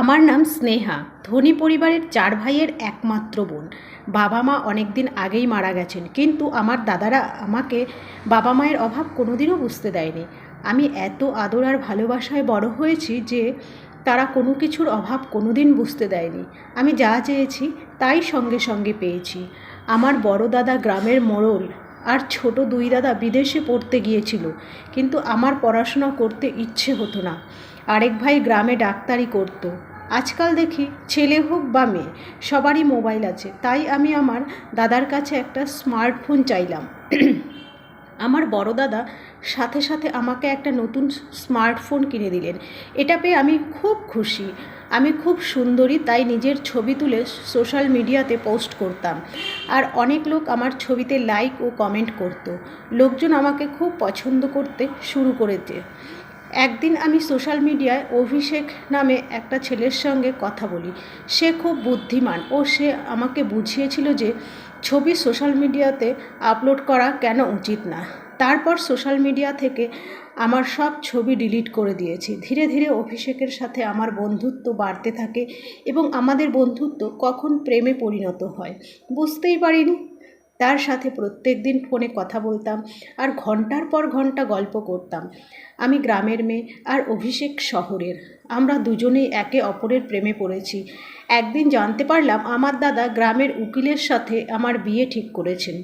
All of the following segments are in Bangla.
আমার নাম স্নেহা। ধনী পরিবারের চার ভাইয়ের একমাত্র বোন। বাবা মা অনেক দিন আগেই মারা গেছেন, কিন্তু আমার দাদারা আমাকে বাবা মায়ের অভাব কোনোদিনও বুঝতে দেয়নি। আমি এত আদর আর ভালোবাসায় বড় হয়েছি যে তারা কোনো কিছুর অভাব কোনোদিন বুঝতে দেয়নি। আমি যা চেয়েছি তাই সঙ্গে সঙ্গে পেয়েছি। আমার বড় দাদা গ্রামের মোড়ল আর ছোট দুই দাদা বিদেশে পড়তে গিয়েছিল, কিন্তু আমার পড়াশোনা করতে ইচ্ছে হতো না। আরেক ভাই গ্রামে ডাক্তারি করত। আজকাল দেখি ছেলে হোক বা মেয়ে, সবারই মোবাইল আছে। তাই আমি আমার দাদার কাছে একটা স্মার্টফোন চাইলাম। আমার বড় দাদা সাথে সাথে আমাকে একটা নতুন স্মার্টফোন কিনে দিলেন। এটা পেয়ে আমি খুব খুশি। আমি খুব সুন্দরী, তাই নিজের ছবি তুলে সোশ্যাল মিডিয়াতে পোস্ট করতাম। আর অনেক লোক আমার ছবিতে লাইক ও কমেন্ট করতো। লোকজন আমাকে খুব পছন্দ করতে শুরু করেছে। একদিন আমি সোশ্যাল মিডিয়ায় অভিষেক নামে একটা ছেলের সঙ্গে কথা বলি। সে খুব বুদ্ধিমান ও সে আমাকে বুঝিয়েছিল যে ছবি সোশ্যাল মিডিয়াতে আপলোড করা কেন উচিত না। তারপর সোশ্যাল মিডিয়া থেকে আমার সব ছবি ডিলিট করে দিয়েছি। ধীরে ধীরে অভিষেকের সাথে আমার বন্ধুত্ব বাড়তে থাকে এবং আমাদের বন্ধুত্ব কখন প্রেমে পরিণত হয় বুঝতেই পারিনি। তার সাথে প্রত্যেক দিন ফোনে কথা বলতাম আর ঘণ্টার পর ঘণ্টা গল্প করতাম। আমি গ্রামের মেয়ে আর অভিষেক শহরের। আমরা দুজনেই একে অপরের প্রেমে পড়েছি। একদিন জানতে পারলাম আমার দাদা গ্রামের উকিলের সাথে আমার বিয়ে ঠিক করেছেন।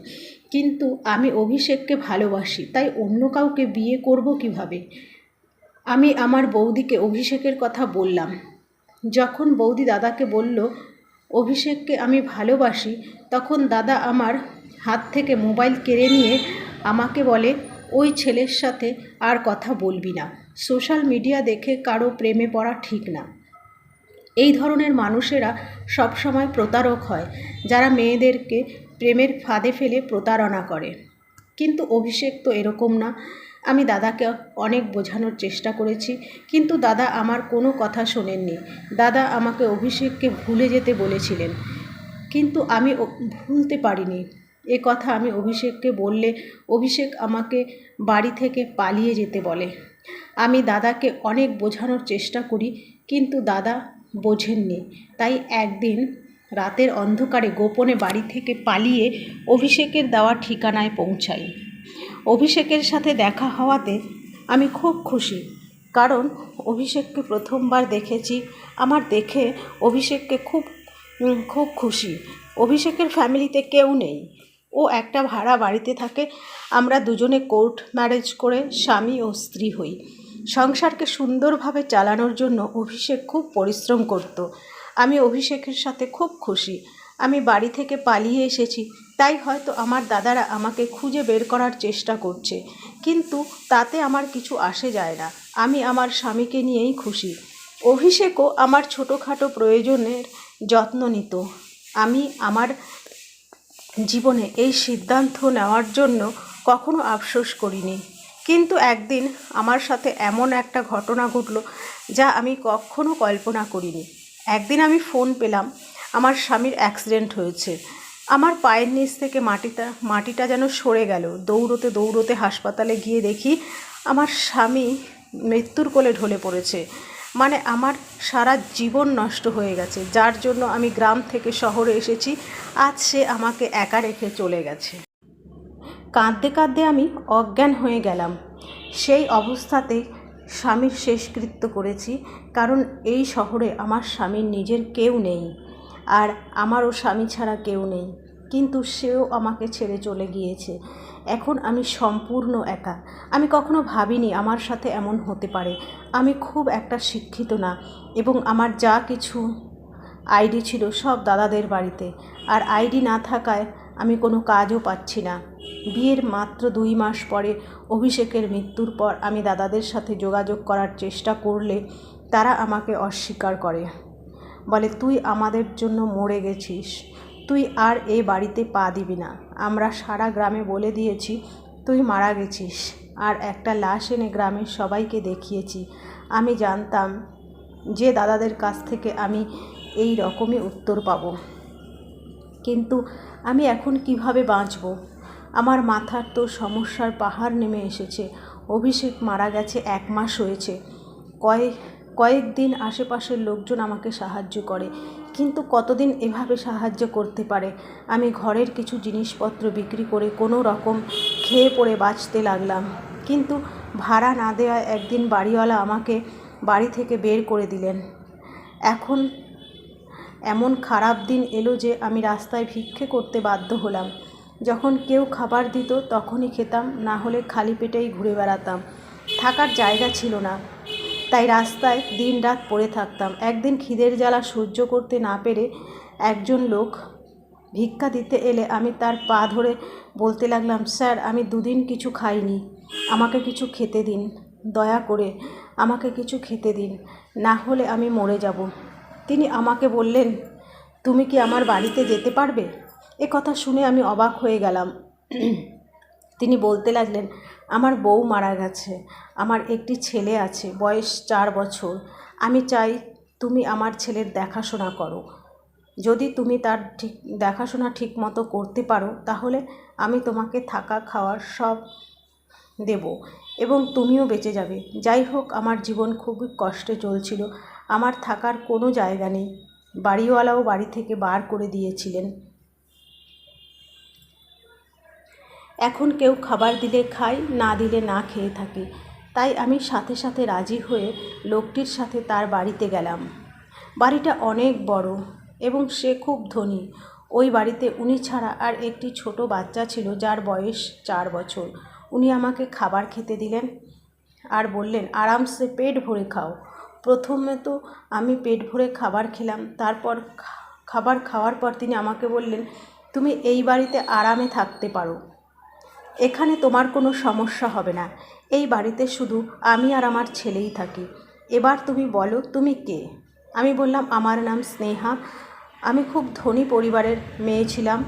কিন্তু আমি অভিষেককে ভালোবাসি, তাই অন্য কাউকে বিয়ে করব কীভাবে? আমি আমার বৌদিকে অভিষেকের কথা বললাম। যখন বৌদি দাদাকে বলল, অভিষেককে আমি ভালোবাসি তখন দাদা আমার হাত থেকে মোবাইল কেড়ে নিয়ে আমাকে বলে, ওই ছেলের সাথে আর কথা বলবি না। সোশ্যাল মিডিয়া দেখে কারও প্রেমে পড়া ঠিক না। এই ধরনের মানুষেরা সবসময় প্রতারক হয়, যারা মেয়েদেরকে প্রেমের ফাঁদে ফেলে প্রতারণা করে। কিন্তু অভিষেক তো এরকম না। আমি দাদাকে অনেক বোঝানোর চেষ্টা করেছি, কিন্তু দাদা আমার কোনো কথা শোনেননি। দাদা আমাকে অভিষেককে ভুলে যেতে বলেছিলেন, কিন্তু আমি ভুলতে পারিনি। এ কথা আমি অভিষেককে বললে, অভিষেক আমাকে বাড়ি থেকে পালিয়ে যেতে বলে। আমি দাদাকে অনেক বোঝানোর চেষ্টা করি, কিন্তু দাদা বোঝেননি। তাই একদিন রাতের অন্ধকারে গোপনে বাড়ি থেকে পালিয়ে অভিষেকের দেওয়া ঠিকানায় পৌঁছাই। অভিষেকের সাথে দেখা হওয়াতে আমি খুব খুশি, কারণ অভিষেককে প্রথমবার দেখেছি। আমার দেখে অভিষেককে খুব খুব খুশি। অভিষেকের ফ্যামিলিতে কেউ নেই। ও একটা ভাড়া বাড়িতে থাকে। আমরা দুজনে কোর্ট ম্যারেজ করে স্বামী ও স্ত্রী হই। সংসারকে সুন্দরভাবে চালানোর জন্য অভিষেক খুব পরিশ্রম করত। আমি অভিষেকের সাথে খুব খুশি। আমি বাড়ি থেকে পালিয়ে এসেছি। তাই হয়তো আমার দাদারা আমাকে খুঁজে বের করার চেষ্টা করছে। কিন্তু তাতে আমার কিছু আসে যায় না। আমি আমার স্বামীকে নিয়েই খুশি। অভিষেকও আমার ছোটোখাটো প্রয়োজনের যত্ন নিত। আমি আমার জীবনে এই সিদ্ধান্ত নেওয়ার জন্য কখনো আফসোস করিনি। কিন্তু একদিন আমার সাথে এমন একটা ঘটনা ঘটলো যা আমি কখনো কল্পনা করিনি। একদিন আমি ফোন পেলাম, আমার স্বামীর অ্যাক্সিডেন্ট হয়েছে। আমার পায়ের নিচ থেকে মাটিটা মাটিটা যেন সরে গেল। দৌড়তে দৌড়তে হাসপাতালে গিয়ে দেখি আমার স্বামী মৃত্যুর কোলে ঢলে পড়েছে। মানে আমার সারা জীবন নষ্ট হয়ে গেছে, যার জন্য আমি গ্রাম থেকে শহরে এসেছি, আজ সে আমাকে একা রেখে চলে গেছে। কাঁদতে কাঁদতে আমি অজ্ঞান হয়ে গেলাম। সেই অবস্থাতে স্বামীর শেষকৃত্য করেছি, কারণ এই শহরে আমার স্বামীর নিজের কেউ নেই, আর আমারও স্বামী ছাড়া কেউ নেই। কিন্তু সেও আমাকে ছেড়ে চলে গিয়েছে। এখন আমি সম্পূর্ণ একা। আমি কখনো ভাবিনি আমার সাথে এমন হতে পারে। আমি খুব একটা শিক্ষিত না এবং আমার যা কিছু আইডি ছিল সব দাদাদের বাড়িতে। আর আইডি না থাকায় আমি কোনো কাজও পাচ্ছি না। বিয়ের মাত্র দুই মাস পরে অভিষেকের মৃত্যুর পর আমি দাদাদের সাথে যোগাযোগ করার চেষ্টা করলে তারা আমাকে অস্বীকার করে। বলে, তুই আমাদের জন্য মরে গেছিস। তুই আর এ বাড়িতে পা দিবি না। আমরা সারা গ্রামে বলে দিয়েছি, তুই মারা গেছিস। আর একটা লাশ এনে গ্রামের সবাইকে দেখিয়েছি। আমি জানতাম যে দাদাদের কাছ থেকে আমি এই রকমই উত্তর পাবো। কিন্তু আমি এখন কীভাবে বাঁচব? আমার মাথার তো সমস্যার পাহাড় নেমে এসেছে। অভিষেক মারা গেছে এক মাস হয়েছে। কয়েক, কয়েকদিন আশেপাশের লোকজন আমাকে সাহায্য করে। কিন্তু কতদিন এভাবে সাহায্য করতে পারে? আমি ঘরের কিছু জিনিসপত্র বিক্রি করে কোনো রকম খেয়ে পড়ে বাঁচতে লাগলাম। কিন্তু ভাড়া না দেওয়ায় একদিন বাড়িওয়ালা আমাকে বাড়ি থেকে বের করে দিলেন। এখন এমন খারাপ দিন এলো যে আমি রাস্তায় ভিক্ষে করতে বাধ্য হলাম। যখন কেউ খাবার দিত তখনই খেতাম, না হলে খালি পেটেই ঘুরে বেড়াতাম। থাকার জায়গা ছিল না। তাই রাস্তায় দিন রাত পড়ে থাকতাম। একদিন খিদের জ্বালা সহ্য করতে না পেরে একজন লোক ভিক্ষা দিতে এলে আমি তার পা ধরে বলতে লাগলাম, স্যার, আমি দুদিন কিছু খাইনি। আমাকে কিছু খেতে দিন। দয়া করে আমাকে কিছু খেতে দিন। না হলে আমি মরে যাব। তিনি আমাকে বললেন, তুমি কি আমার বাড়িতে যেতে পারবে? এ কথা শুনে আমি অবাক হয়ে গেলাম। তিনি বলতে লাগলেন, আমার বউ মারা গেছে, আমার একটি ছেলে আছে, বয়স চার বছর। আমি চাই তুমি আমার ছেলের দেখাশোনা করো। যদি তুমি তার ঠিক, দেখাশোনা ঠিক মতো করতে পারো, তাহলে আমি তোমাকে থাকা খাওয়ার সব দেব এবং তুমিও বেঁচে যাবে। যাই হোক, আমার জীবন খুবই কষ্টে চলছিল। আমার থাকার কোনো জায়গা নেই। বাড়িওয়ালাও বাড়ি থেকে বার করে দিয়েছিলেন। এখন কেউ খাবার দিলে খাই না দিলে না খেয়ে থাকি। তাই আমি সাথে সাথে রাজি হয়ে লোকটির সাথে তার বাড়িতে গেলাম। বাড়িটা অনেক বড় এবং সে খুব ধনী। ওই বাড়িতে উনি ছাড়া আর একটি ছোট বাচ্চা ছিল যার বয়স চার বছর। উনি আমাকে খাবার খেতে দিলেন আর বললেন, আরামসে পেট ভরে খাও। প্রথমে তো আমি পেট ভরে খাবার খেলাম, তারপর খাবার খাওয়ার পর তিনি আমাকে বললেন, তুমি এই বাড়িতে আরামে থাকতে পারো। এখানে তোমার কোনো সমস্যা হবে না। এই বাড়িতে শুধু আমি আর আমার ছেলেই থাকি। এবার তুমি বলো, তুমি কে? আমি বললাম, আমার নাম স্নেহা। আমি খুব ধনী পরিবারের মেয়ে ছিলাম।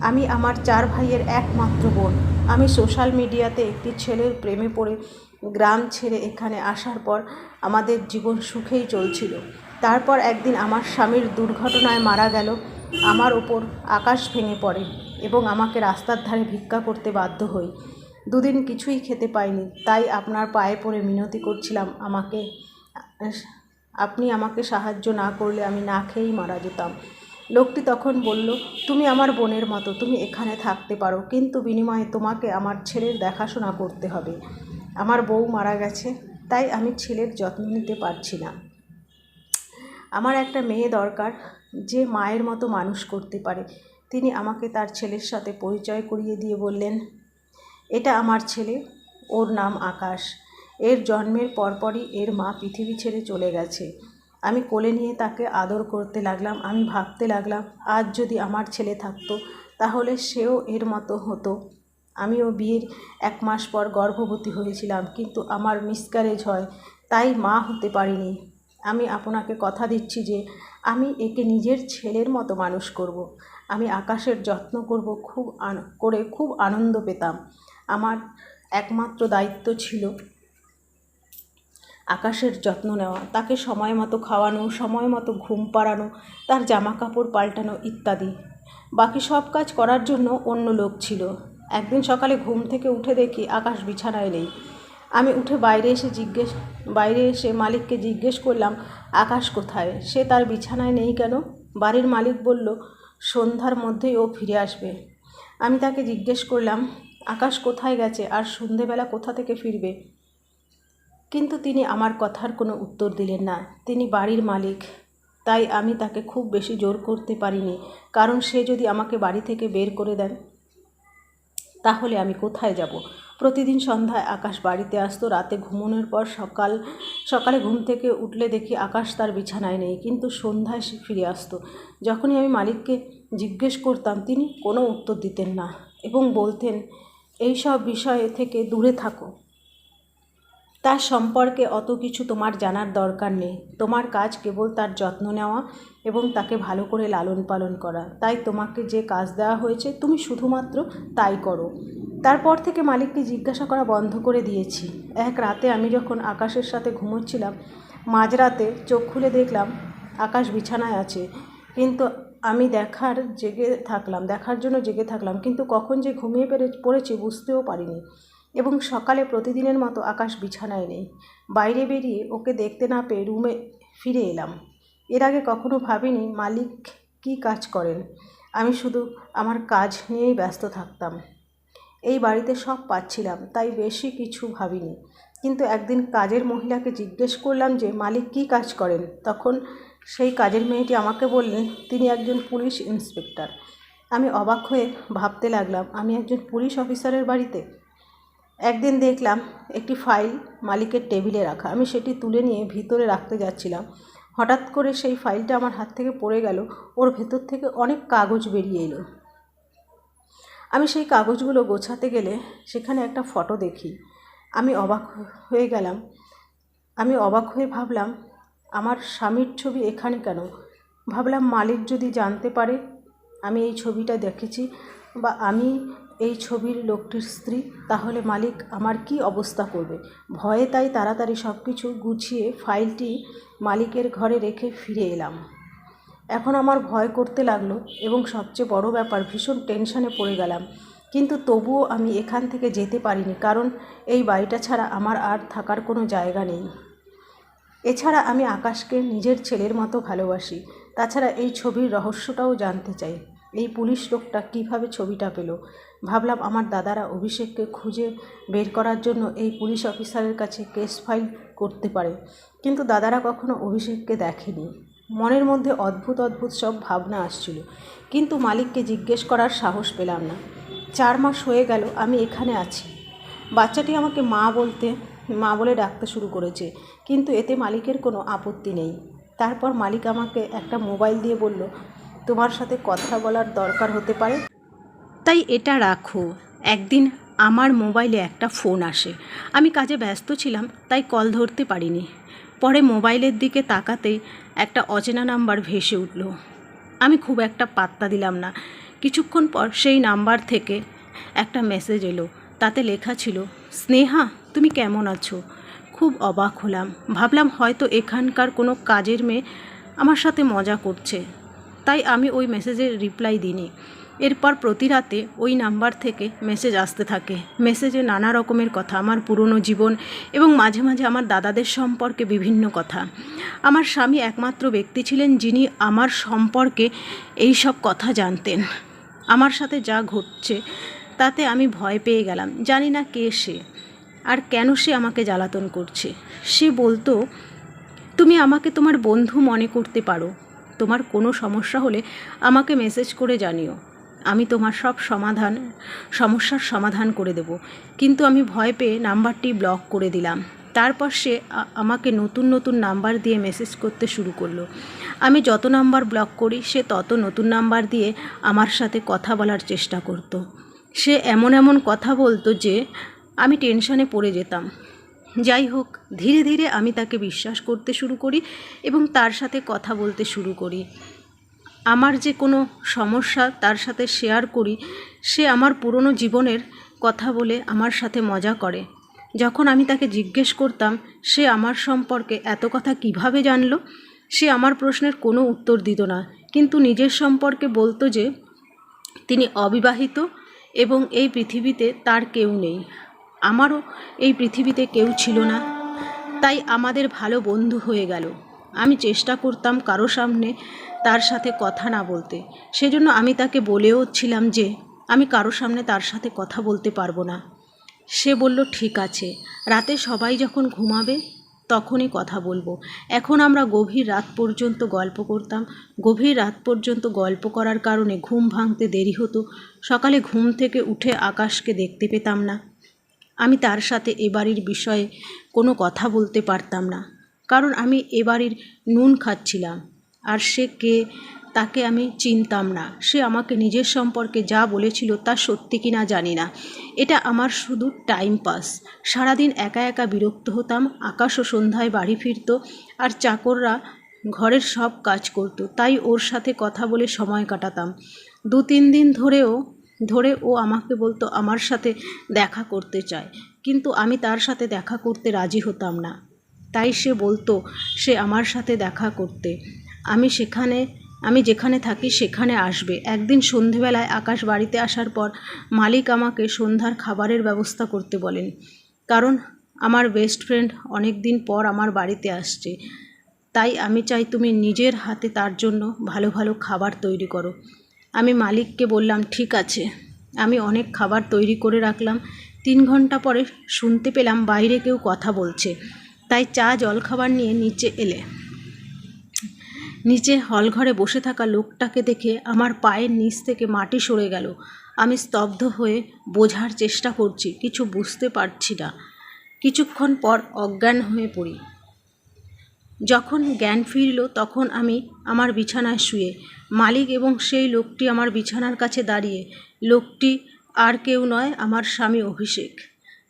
আমি আমার চার ভাইয়ের একমাত্র বোন। আমি সোশ্যাল মিডিয়াতে একটি ছেলের প্রেমে পড়ে গ্রাম ছেড়ে এখানে আসার পর আমাদের জীবন সুখেই চলছিল। তারপর একদিন আমার স্বামীর দুর্ঘটনায় মারা গেল। আমার ওপর আকাশ ভেঙে পড়ে এবং আমাকে রাস্তার ধারে ভিক্ষা করতে বাধ্য হই। দুদিন কিছুই খেতে পাইনি, তাই আপনার পায়ে পড়ে মিনতি করছিলাম আমাকে, আপনি আমাকে সাহায্য না করলে আমি না খেয়েই মারা যেতাম। লোকটি তখন বলল, তুমি আমার বোনের মতো, তুমি এখানে থাকতে পারো, কিন্তু বিনিময়ে তোমাকে আমার ছেলের দেখাশোনা করতে হবে। আমার বউ মারা গেছে, তাই আমি ছেলের যত্ন নিতে পারছি না। আমার একটা মেয়ে দরকার যে মায়ের মতো মানুষ করতে পারে। তিনি আমাকে তার ছেলের সাথে পরিচয় করিয়ে দিয়ে বললেন, এটা আমার ছেলে, ওর নাম আকাশ। এর জন্মের পরপরই এর মা পৃথিবী ছেড়ে চলে গেছে। আমি কোলে নিয়ে তাকে আদর করতে লাগলাম, আমি ভাবতে লাগলাম, আজ যদি আমার ছেলে থাকতো, তাহলে সেও এর মতো হতো। আমিও বিয়ের এক মাস পর গর্ভবতী হয়েছিলাম, কিন্তু আমার মিসক্যারেজ হয়, তাই মা হতে পারিনি। আমি আপনাকে কথা দিচ্ছি যে আমি একে নিজের ছেলের মতো মানুষ করব। আমি আকাশের যত্ন করব, খুব করে খুব আনন্দ পেতাম। আমার একমাত্র দায়িত্ব ছিল আকাশের যত্ন নেওয়া, তাকে সময় মতো খাওয়ানো, সময় মতো ঘুম পাড়ানো, তার জামা কাপড় পাল্টানো ইত্যাদি। বাকি সব কাজ করার জন্য অন্য লোক ছিল। একদিন সকালে ঘুম থেকে উঠে দেখি আকাশ বিছানায় নেই। আমি উঠে বাইরে এসে জিজ্ঞেস, বাইরে এসে মালিককে জিজ্ঞেস করলাম, আকাশ কোথায়? সে তার বিছানায় নেই কেন? বাড়ির মালিক বলল, সন্ধ্যার মধ্যেই ও ফিরে আসবে। আমি তাকে জিজ্ঞেস করলাম, আকাশ কোথায় গেছে আর সন্ধেবেলা কোথা থেকে ফিরবে? কিন্তু তিনি আমার কথার কোনো উত্তর দিলেন না। তিনি বাড়ির মালিক, তাই আমি তাকে খুব বেশি জোর করতে পারিনি। কারণ সে যদি আমাকে বাড়ি থেকে বের করে দেন তাহলে আমি কোথায় যাব? প্রতিদিন সন্ধ্যায় আকাশ বাড়িতে আসতো, রাতে ঘুমনোর পর সকাল, সকালে ঘুম থেকে উঠলে দেখি আকাশ তার বিছানায় নেই, কিন্তু সন্ধ্যায় সে ফিরে আসতো। যখনই আমি মালিককে জিজ্ঞেস করতাম, তিনি কোনো উত্তর দিতেন না এবং বলতেন এই সব বিষয় থেকে দূরে থাকো। তার সম্পর্কে অত কিছু তোমার জানার দরকার নেই। তোমার কাজ কেবল তার যত্ন নেওয়া এবং তাকে ভালো করে লালন পালন করা। তাই তোমাকে যে কাজ দেওয়া হয়েছে, তুমি শুধুমাত্র তাই করো। তারপর থেকে মালিককে জিজ্ঞাসা করা বন্ধ করে দিয়েছি। এক রাতে আমি যখন আকাশের সাথে ঘুমোচ্ছিলাম, মাঝরাতে চোখ খুলে দেখলাম, আকাশ বিছানায় আছে। কিন্তু আমি দেখার জেগে থাকলাম, দেখার জন্য জেগে থাকলাম, কিন্তু কখন যে ঘুমিয়ে পেরে, পড়েছি বুঝতেও পারিনি। এবং সকালে প্রতিদিনের মতো আকাশ বিছানায় নেই। বাইরে বেরিয়ে ওকে দেখতে না পেয়ে রুমে ফিরে এলাম। এর আগে কখনো ভাবিনি মালিক কী কাজ করেন। আমি শুধু আমার কাজ নিয়েই ব্যস্ত থাকতাম। এই বাড়িতে সব পাচ্ছিলাম, তাই বেশি কিছু ভাবিনি। কিন্তু একদিন কাজের মহিলাকে জিজ্ঞেস করলাম যে, মালিক কী কাজ করেন? তখন সেই কাজের মেয়েটি আমাকে বললেন তিনি একজন পুলিশ ইন্সপেক্টর। আমি অবাক হয়ে ভাবতে লাগলাম, আমি একজন পুলিশ অফিসারের বাড়িতে? একদিন দেখলাম একটি ফাইল মালিকের টেবিলে রাখা। আমি সেটি তুলে নিয়ে ভিতরে রাখতে যাচ্ছিলাম। হঠাৎ করে সেই ফাইলটা আমার হাত থেকে পড়ে গেল। ওর ভেতর থেকে অনেক কাগজ বেরিয়ে এলো। আমি সেই কাগজগুলো গোছাতে গেলে সেখানে একটা ফটো দেখি। আমি অবাক হয়ে গেলাম। আমি অবাক হয়ে ভাবলাম, আমার স্বামীর ছবি এখানে কেন? ভাবলাম, মালিক যদি জানতে পারে, আমি এই ছবিটা দেখেছি বা আমি এই ছবির লোকটির স্ত্রী, তাহলে মালিক আমার কি অবস্থা করবে? ভয়ে তাই তাড়াতাড়ি সব কিছু গুছিয়ে ফাইলটি মালিকের ঘরে রেখে ফিরে এলাম। এখন আমার ভয় করতে লাগল এবং সবচেয়ে বড় ব্যাপার, ভীষণ টেনশনে পড়ে গেলাম। কিন্তু তবুও আমি এখান থেকে যেতে পারিনি, কারণ এই বাড়িটা ছাড়া আমার আর থাকার কোনো জায়গা নেই। এছাড়া আমি আকাশকে নিজের ছেলের মতো ভালোবাসি। তাছাড়া এই ছবির রহস্যটাও জানতে চাই। এই পুলিশ লোকটা কীভাবে ছবিটা পেল? ভাবলাম আমার দাদারা অভিষেককে খুঁজে বের করার জন্য এই পুলিশ অফিসারের কাছে কেস ফাইল করতে পারে। কিন্তু দাদারা কখনো অভিষেককে দেখেনি। মনের মধ্যে অদ্ভুত অদ্ভুত সব ভাবনা আসছিল। কিন্তু মালিককে জিজ্ঞেস করার সাহস পেলাম না। চার মাস হয়ে গেল, আমি এখানে আছি। বাচ্চাটি আমাকে মা বলতে, মা বলে ডাকতে শুরু করেছে। কিন্তু এতে মালিকের কোনো আপত্তি নেই। তারপর মালিক আমাকে একটা মোবাইল দিয়ে বলল, তোমার সাথে কথা বলার দরকার হতে পারে? তাই এটা রাখো। একদিন আমার মোবাইলে একটা ফোন আসে। আমি কাজে ব্যস্ত ছিলাম, তাই কল ধরতে পারিনি। পরে মোবাইলের দিকে তাকাতেই একটা অচেনা নাম্বার ভেসে উঠল। আমি খুব একটা পাত্তা দিলাম না। কিছুক্ষণ পর সেই নাম্বার থেকে একটা মেসেজ এলো। তাতে লেখা ছিল, স্নেহা, তুমি কেমন আছো? খুব অবাক হলাম। ভাবলাম হয়তো এখানকার কোনো কাজের মেয়ে আমার সাথে মজা করছে। তাই আমি ওই মেসেজের রিপ্লাই দিইনি। এরপর প্রতি রাতে ওই নাম্বার থেকে মেসেজ আসতে থাকে। মেসেজে নানা রকমের কথা, আমার পুরনো জীবন এবং মাঝে মাঝে আমার দাদাদের সম্পর্কে বিভিন্ন কথা। আমার স্বামী একমাত্র ব্যক্তি ছিলেন যিনি আমার সম্পর্কে এই সব কথা জানতেন। আমার সাথে যা ঘটছে, তাতে আমি ভয় পেয়ে গেলাম। জানি না কে সে আর কেন সে আমাকে জ্বালাতন করছে। সে বলতো, তুমি আমাকে তোমার বন্ধু মনে করতে পারো। তোমার কোনো সমস্যা হলে আমাকে মেসেজ করে জানিও। আমি তোমার সব সমাধান, সমস্যার সমাধান করে দেব। কিন্তু আমি ভয় পেয়ে নাম্বারটি ব্লক করে দিলাম। তারপর সে আমাকে নতুন নতুন নাম্বার দিয়ে মেসেজ করতে শুরু করল। আমি যত নাম্বার ব্লক করি, সে তত নতুন নাম্বার দিয়ে আমার সাথে কথা বলার চেষ্টা করতো। সে এমন এমন কথা বলতো যে আমি টেনশনে পড়ে যেতাম। যাই হোক, ধীরে ধীরে আমি তাকে বিশ্বাস করতে শুরু করি এবং তার সাথে কথা বলতে শুরু করি। আমার যে কোনো সমস্যা তার সাথে শেয়ার করি, সে আমার পুরনো জীবনের কথা বলে আমার সাথে মজা করে। যখন আমি তাকে জিজ্ঞেস করতাম, সে আমার সম্পর্কে এত কথা কীভাবে জানলো? সে আমার প্রশ্নের কোনো উত্তর দিত না। কিন্তু নিজের সম্পর্কে বলতো যে, তিনি অবিবাহিত এবং এই পৃথিবীতে তার কেউ নেই। আমারও এই পৃথিবীতে কেউ ছিল না। তাই আমাদের ভালো বন্ধু হয়ে গেল। আমি চেষ্টা করতাম কারও সামনে তার সাথে কথা না বলতে। সেজন্য আমি তাকে বলেও ছিলাম যে, আমি কারও সামনে তার সাথে কথা বলতে পারব না। সে বলল, ঠিক আছে। রাতে সবাই যখন ঘুমাবে, তখনই কথা বলব। এখন আমরা গভীর রাত পর্যন্ত গল্প করতাম। গভীর রাত পর্যন্ত গল্প করার কারণে ঘুম ভাঙতে দেরি হতো। সকালে ঘুম থেকে উঠে আকাশকে দেখতে পেতাম না। আমি তার সাথে এ বাড়ির বিষয়ে কোনো কথা বলতে পারতাম না। কারণ আমি এ বাড়ির নুন খাচ্ছিলাম। আর সে কে, তাকে আমি চিনতাম না। সে আমাকে নিজের সম্পর্কে যা বলেছিল তা সত্যি কি না জানি না। এটা আমার শুধু টাইম পাস। সারাদিন একা একা বিরক্ত হতাম, আকাশ ও সন্ধ্যায় বাড়ি ফিরত আর চাকররা ঘরের সব কাজ করত, তাই ওর সাথে কথা বলে সময় কাটাতাম। দু তিন দিন ধরেও, ধরে ও আমাকে বলতো আমার সাথে দেখা করতে চায়, কিন্তু আমি তার সাথে দেখা করতে রাজি হতাম না। তাই সে বলতো সে আমার সাথে দেখা করতে। আমি সেখানে, আমি যেখানে থাকি সেখানে আসবে। একদিন সন্ধেবেলায় আকাশ বাড়িতে আসার পর মালিক আমাকে সন্ধ্যার খাবারের ব্যবস্থা করতে বলেন, কারণ আমার বেস্ট ফ্রেন্ড অনেক দিন পর আমার বাড়িতে আসছে। তাই আমি চাই তুমি নিজের হাতে তার জন্য ভালো ভালো খাবার তৈরি করো। আমি মালিককে বললাম, ঠিক আছে। আমি অনেক খাবার তৈরি করে রাখলাম। তিন ঘণ্টা পরে শুনতে পেলাম বাইরে কেউ কথা বলছে। তাই চা, জলখাবার নিয়ে নিচে এলে। নিচে হলঘরে বসে থাকা লোকটাকে দেখে আমার পায়ের নিচ থেকে মাটি সরে গেল। আমি স্তব্ধ হয়ে বোঝার চেষ্টা করছি, কিছু বুঝতে পারছি না। কিছুক্ষণ পর অজ্ঞান হয়ে পড়ি। যখন জ্ঞান ফিরল তখন আমি আমার বিছানায় শুয়ে, মালিক এবং সেই লোকটি আমার বিছানার কাছে দাঁড়িয়ে, লোকটি আর কেউ নয়, আমার স্বামী অভিষেক,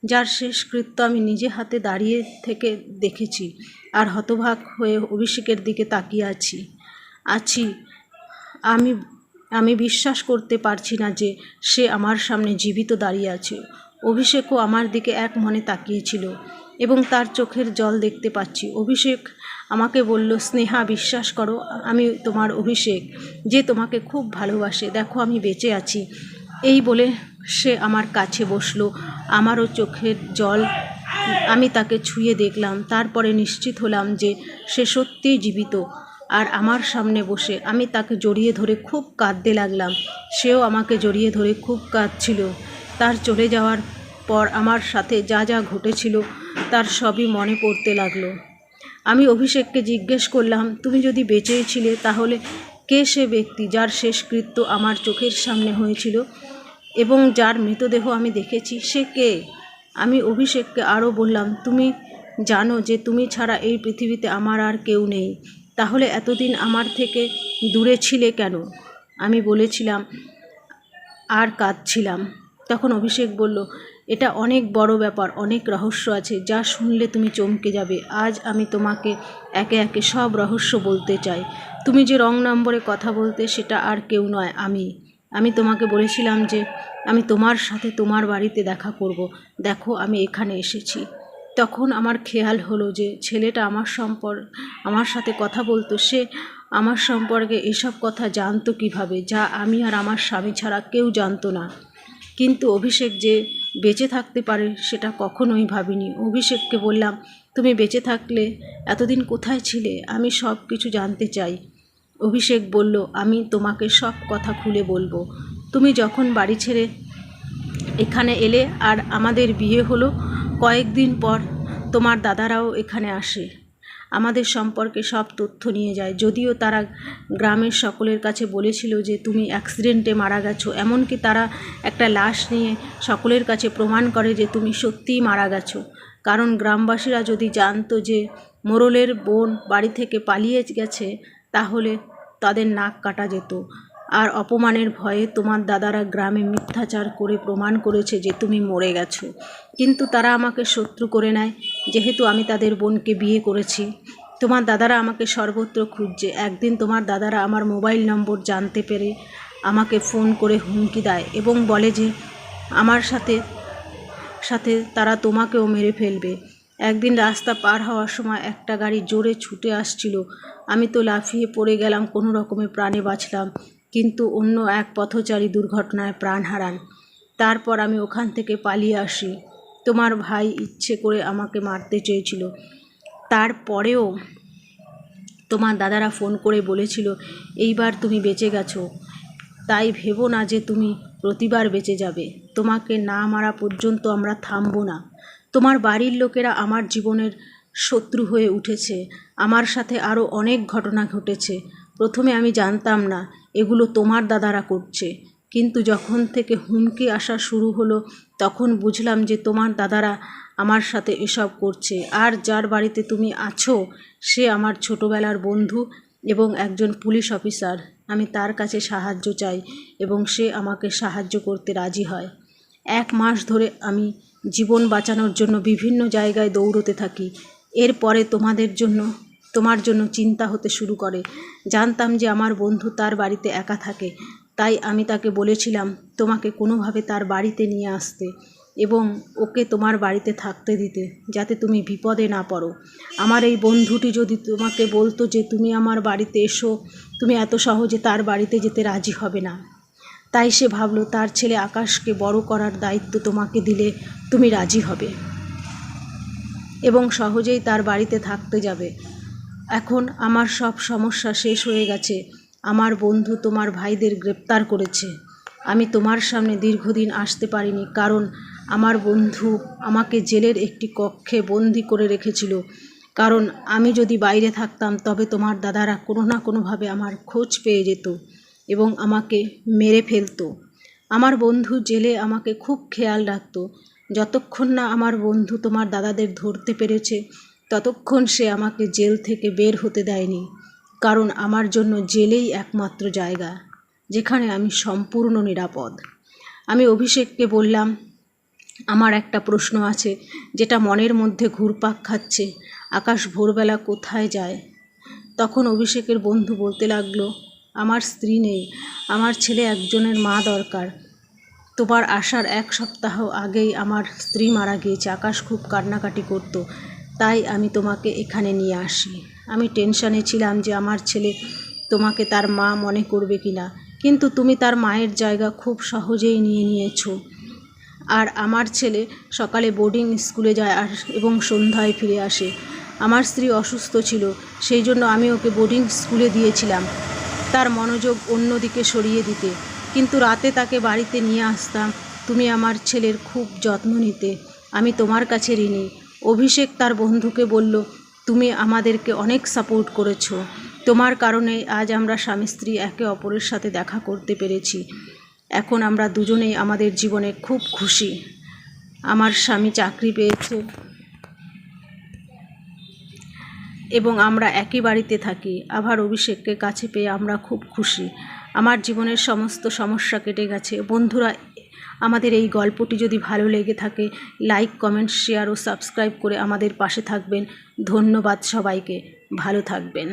যার শেষকৃত্য আমি নিজে হাতে দাঁড়িয়ে থেকে দেখেছি। আর হতভাগ হয়ে অভিষেকের দিকে তাকিয়ে আছি আছি। আমি আমি বিশ্বাস করতে পারছি না যে সে আমার সামনে জীবিত দাঁড়িয়ে আছে। অভিষেকও আমার দিকে এক মনে তাকিয়েছিল এবং তার চোখের জল দেখতে পাচ্ছি। অভিষেক আমাকে বলল, স্নেহা, বিশ্বাস করো, আমি তোমার অভিষেক, যে তোমাকে খুব ভালোবাসে। দেখো, আমি বেঁচে আছি। এই বলে সে আমার কাছে বসল। আমারও চোখের জল আমি তাকে ছুঁয়ে দেখলাম, তারপরে নিশ্চিত হলাম যে সে সত্যিই জীবিত। আর আমার সামনে বসে আমি তাকে জড়িয়ে ধরে খুব কাঁদতে লাগলাম। সেও আমাকে জড়িয়ে ধরে খুব কাঁদছিল। তার চলে যাওয়ার পর আমার সাথে যা যা ঘটেছিল, তার সবই মনে পড়তে লাগল। আমি অভিষেককে জিজ্ঞেস করলাম, তুমি যদি বেঁচেই ছিলে তাহলে কে সে ব্যক্তি যার শেষকৃত্য আমার চোখের সামনে হয়েছিল এবং যার মৃতদেহ আমি দেখেছি, সে কে? আমি অভিষেককে আরও বললাম, তুমি জানো যে তুমি ছাড়া এই পৃথিবীতে আমার আর কেউ নেই। তাহলে এতদিন আমার থেকে দূরে ছিলে কেন? আমি বলেছিলাম, আর কাঁদছিলাম। তখন অভিষেক বলল, এটা অনেক বড় ব্যাপার, অনেক রহস্য আছে, যা শুনলে তুমি চমকে যাবে। আজ আমি তোমাকে একে একে সব রহস্য বলতে চাই। তুমি যে রং নম্বরে কথা বলতে, সেটা আর কেউ নয়, আমি। আমি তোমাকে বলেছিলাম যে আমি তোমার সাথে তোমার বাড়িতে দেখা করব। দেখো, আমি এখানে এসেছি। তখন আমার খেয়াল হলো যে ছেলেটা আমার সম্পর্ক আমার সাথে কথা বলতো। সে আমার সম্পর্কে এসব কথা জানতো কীভাবে, যা আমি আর আমার স্বামী ছাড়া কেউ জানতো না। কিন্তু অভিষেক যে বেঁচে থাকতে পারে, সেটা কখনোই ভাবিনি। অভিষেককে বললাম, তুমি বেঁচে থাকলে এতদিন কোথায় ছিলে? আমি সব কিছু জানতে চাই। অভিষেক বলল, আমি তোমাকে সব কথা খুলে বলব। তুমি যখন বাড়ি ছেড়ে এখানে এলে আর আমাদের বিয়ে হলো কয়েকদিন পর তোমার দাদারাও এখানে আসে। আমাদের সম্পর্কে সব তথ্য নিয়ে যায়। যদিও তারা গ্রামের সকলের কাছে বলেছিল যে তুমি অ্যাক্সিডেন্টে মারা গেছো, এমনকি তারা একটা লাশ নিয়ে সকলের কাছে প্রমাণ করে যে তুমি সত্যিই মারা গেছো। কারণ গ্রামবাসীরা যদি জানতো যে মোরলের বোন বাড়ি থেকে পালিয়ে গেছে তাহলে তাদের নাক কাটা যেত। আর অপমানের ভয়ে তোমার দাদারা গ্রামে মিথ্যাচার করে প্রমাণ করেছে যে তুমি মরে গেছো। কিন্তু তারা আমাকে শত্রু করে নেয়। যেহেতু আমি তাদের বোনকে বিয়ে করেছি। তোমার দাদারা আমাকে সর্বত্র খুঁজছে। একদিন তোমার দাদারা আমার মোবাইল নম্বর জানতে পেরে আমাকে ফোন করে হুমকি দেয় এবং বলে যে, আমার সাথে সাথে তারা তোমাকেও মেরে ফেলবে। একদিন রাস্তা পার হওয়ার সময় একটা গাড়ি জোরে ছুটে আসছিল। আমি তো লাফিয়ে পড়ে গেলাম, কোনো রকমে প্রাণে বাঁচলাম, কিন্তু অন্য এক পথচারী দুর্ঘটনায় প্রাণ হারান। তারপর আমি ওখান থেকে পালিয়ে আসি। তোমার ভাই ইচ্ছে করে আমাকে মারতে চেয়েছিল। তারপরেও তোমার দাদারা ফোন করে বলেছিল, এইবার তুমি বেঁচে গেছো। তাই ভেবো না যে তুমি প্রতিবার বেঁচে যাবে। তোমাকে না মারা পর্যন্ত আমরা থামবো না। তোমার বাড়ির লোকেরা আমার জীবনের শত্রু হয়ে উঠেছে। আমার সাথে আরও অনেক ঘটনা ঘটেছে। প্রথমে আমি জানতাম না, এগুলো তোমার দাদারা করছে। কিন্তু যখন থেকে হুমকি আসা শুরু হলো, তখন বুঝলাম যে তোমার দাদারা আমার সাথে এসব করছে। আর যার বাড়িতে তুমি আছো, সে আমার ছোটোবেলার বন্ধু এবং একজন পুলিশ অফিসার। আমি তার কাছে সাহায্য চাই এবং সে আমাকে সাহায্য করতে রাজি হয়। এক মাস ধরে আমি জীবন বাঁচানোর জন্য বিভিন্ন জায়গায় দৌড়তে থাকি। এরপরে তোমাদের জন্য, তোমার জন্য চিন্তা হতে শুরু করে। জানতাম যে আমার বন্ধু তার বাড়িতে একা থাকে। তাই আমি তাকে বলেছিলাম, তোমাকে কোনোভাবে তার বাড়িতে নিয়ে আসতে এবং ওকে তোমার বাড়িতে থাকতে দিতে, যাতে তুমি বিপদে না পড়ো। আমার এই বন্ধুটি যদি তোমাকে বলতো যে, তুমি আমার বাড়িতে এসো, তুমি এত সহজে তার বাড়িতে যেতে রাজি হবে না। তাই সে ভাবলো, তার ছেলে আকাশকে বড় করার দায়িত্ব তোমাকে দিলে তুমি রাজি হবে। এবং সহজেই তার বাড়িতে থাকতে যাবে। এখন আমার সব সমস্যা শেষ হয়ে গেছে। আমার বন্ধু তোমার ভাইদের গ্রেপ্তার করেছে। আমি তোমার সামনে দীর্ঘদিন আসতে পারিনি, কারণ আমার বন্ধু আমাকে জেলের একটি কক্ষে বন্দি করে রেখেছিল। কারণ আমি যদি বাইরে থাকতাম, তবে তোমার দাদারা কোনো না কোনোভাবে আমার খোঁজ পেয়ে যেত। এবং আমাকে মেরে ফেলতো। আমার বন্ধু জেলে আমাকে খুব খেয়াল রাখতো। যতক্ষণ না আমার বন্ধু তোমার দাদাদের ধরতে পেরেছে, ততক্ষণ সে আমাকে জেল থেকে বের হতে দেয়নি, কারণ আমার জন্য জেলেই একমাত্র জায়গা, যেখানে আমি সম্পূর্ণ নিরাপদ। আমি অভিষেককে বললাম, আমার একটা প্রশ্ন আছে, যেটা মনের মধ্যে ঘুরপাক খাচ্ছে, আকাশ ভোরবেলা কোথায় যায়? তখন অভিষেকের বন্ধু বলতে লাগল আমার স্ত্রী নেই, আমার ছেলে একজনের মা দরকার। তোমার আসার এক সপ্তাহ আগেই আমার স্ত্রী মারা গিয়েছে, আকাশ খুব কান্নাকাটি করতো। তাই আমি তোমাকে এখানে নিয়ে আসি। আমি টেনশনে ছিলাম যে আমার ছেলে তোমাকে তার মা মনে করবে কি না। কিন্তু তুমি তার মায়ের জায়গা খুব সহজেই নিয়ে নিয়েছো। আর আমার ছেলে সকালে বোর্ডিং স্কুলে যায় আর এবং সন্ধ্যায় ফিরে আসে। আমার স্ত্রী অসুস্থ ছিল, সেই জন্য আমি ওকে বোর্ডিং স্কুলে দিয়েছিলাম। তার মনোযোগ অন্যদিকে সরিয়ে দিতে। কিন্তু রাতে তাকে বাড়িতে নিয়ে আসতাম, তুমি আমার ছেলের খুব যত্ন নিতে, আমি তোমার কাছে ঋণী। অভিষেক তার বন্ধুকে বলল, তুমি আমাদেরকে অনেক সাপোর্ট করেছ। তোমার কারণে আজ আমরা স্বামী স্ত্রী একে অপরের সাথে দেখা করতে পেরেছি। এখন আমরা দুজনেই আমাদের জীবনে খুব খুশি। আমার স্বামী চাকরি পেয়েছে এবং আমরা একই বাড়িতে থাকি। আবার অভিষেককে কাছে পেয়ে আমরা খুব খুশি। আমার জীবনের সমস্ত সমস্যা কেটে গেছে। বন্ধুরা, আমাদের এই গল্পটি যদি ভালো লেগে থাকে, লাইক, কমেন্ট, শেয়ার ও সাবস্ক্রাইব করে আমাদের পাশে থাকবেন। ধন্যবাদ সবাইকে। ভালো থাকবেন।